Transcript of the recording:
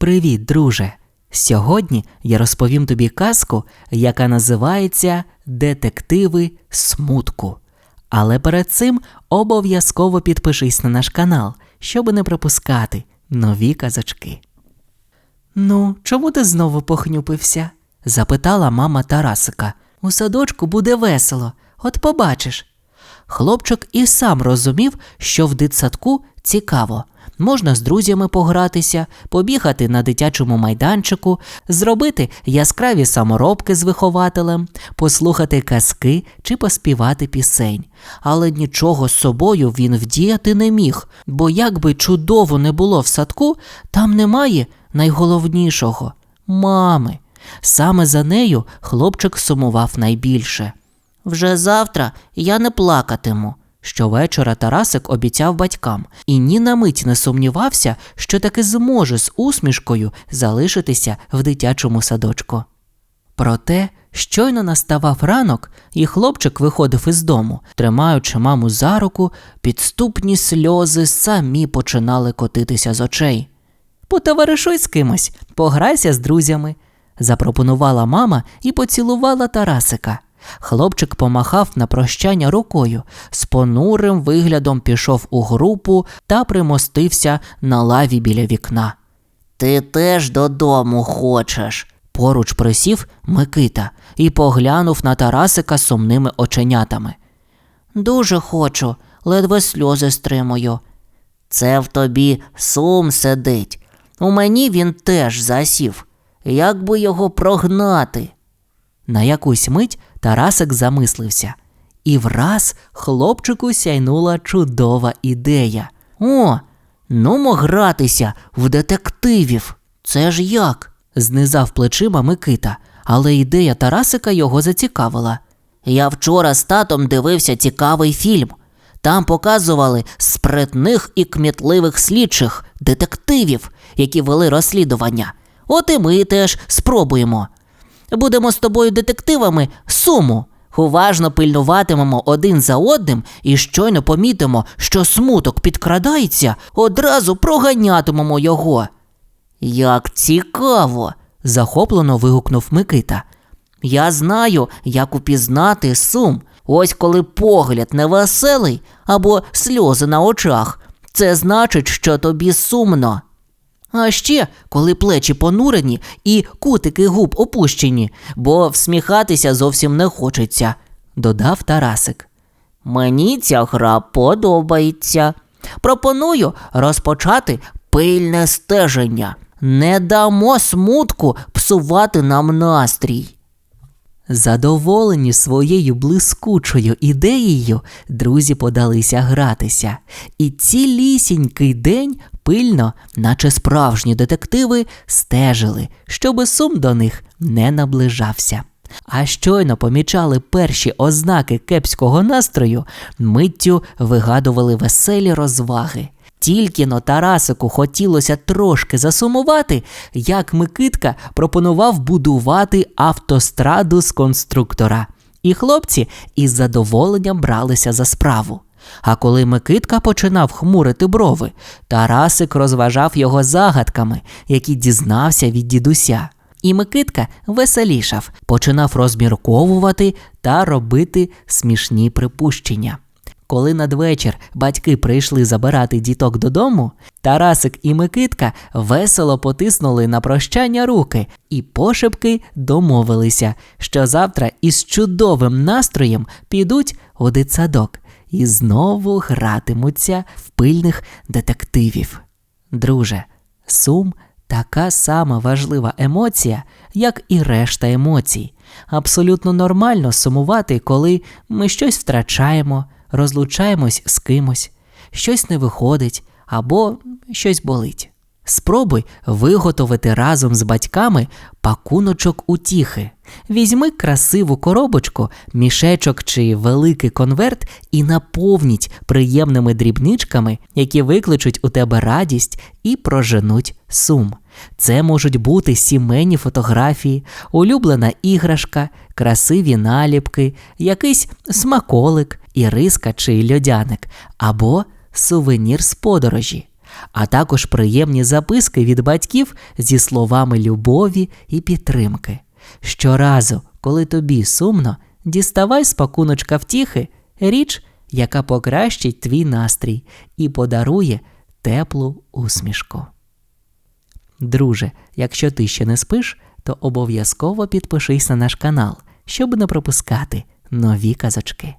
Привіт, друже! Сьогодні я розповім тобі казку, яка називається Детективи смутку. Але перед цим обов'язково підпишись на наш канал, щоб не пропускати нові казочки. Ну, чому ти знову похнюпився? запитала мама Тарасика. У садочку буде весело, от побачиш. Хлопчик і сам розумів, що в дитсадку цікаво. Можна з друзями погратися, побігати на дитячому майданчику, зробити яскраві саморобки з вихователем, послухати казки чи поспівати пісень. Але нічого з собою він вдіяти не міг, бо як би чудово не було в садку, там немає найголовнішого мами. Саме за нею хлопчик сумував найбільше. Вже завтра я не плакатиму. Щовечора Тарасик обіцяв батькам і ні на мить не сумнівався, що таки зможе з усмішкою залишитися в дитячому садочку. Проте щойно наставав ранок, і хлопчик виходив із дому, тримаючи маму за руку, підступні сльози самі починали котитися з очей. Потоваришуй з кимось, пограйся з друзями, запропонувала мама і поцілувала Тарасика. Хлопчик помахав на прощання рукою, з понурим виглядом пішов у групу та примостився на лаві біля вікна. Ти теж додому хочеш. Поруч присів Микита і поглянув на Тарасика сумними оченятами. Дуже хочу, ледве сльози стримую. Це в тобі сум сидить. У мені він теж засів. Як би його прогнати? На якусь мить Тарасик замислився, і враз хлопчику сяйнула чудова ідея. О, нумо гратися в детективів. Це ж як? знизав плечима Микита, але ідея Тарасика його зацікавила. Я вчора з татом дивився цікавий фільм. Там показували спритних і кмітливих слідчих детективів, які вели розслідування. От і ми теж спробуємо. Будемо з тобою детективами суму. Уважно пильнуватимемо один за одним і щойно помітимо, що смуток підкрадається, одразу проганятимемо його. Як цікаво. захоплено вигукнув Микита. Я знаю, як упізнати сум. Ось коли погляд невеселий або сльози на очах. Це значить, що тобі сумно. А ще коли плечі понурені і кутики губ опущені, бо всміхатися зовсім не хочеться, додав Тарасик. Мені ця гра подобається. Пропоную розпочати пильне стеження. Не дамо смутку псувати нам настрій. Задоволені своєю блискучою ідеєю, друзі подалися гратися, і цілісінький день пильно, наче справжні детективи, стежили, щоби сум до них не наближався. А щойно помічали перші ознаки кепського настрою, миттю вигадували веселі розваги. Тільки но Тарасику хотілося трошки засумувати, як Микитка пропонував будувати автостраду з конструктора. І хлопці із задоволенням бралися за справу. А коли Микитка починав хмурити брови, Тарасик розважав його загадками, які дізнався від дідуся. І Микитка веселішав, починав розмірковувати та робити смішні припущення. Коли надвечір батьки прийшли забирати діток додому, Тарасик і Микитка весело потиснули на прощання руки і пошепки домовилися, що завтра із чудовим настроєм підуть у дитсадок і знову гратимуться в пильних детективів. Друже, сум така сама важлива емоція, як і решта емоцій. Абсолютно нормально сумувати, коли ми щось втрачаємо розлучаємось з кимось, щось не виходить або щось болить. Спробуй виготовити разом з батьками пакуночок утіхи. Візьми красиву коробочку, мішечок чи великий конверт і наповніть приємними дрібничками, які викличуть у тебе радість і проженуть сум. Це можуть бути сімейні фотографії, улюблена іграшка, красиві наліпки, якийсь смаколик, іриска чи льодяник, або сувенір з подорожі. а також приємні записки від батьків зі словами любові і підтримки. Щоразу, коли тобі сумно, діставай з пакуночка втіхи річ, яка покращить твій настрій і подарує теплу усмішку. Друже, якщо ти ще не спиш, то обов'язково підпишись на наш канал, щоб не пропускати нові казочки.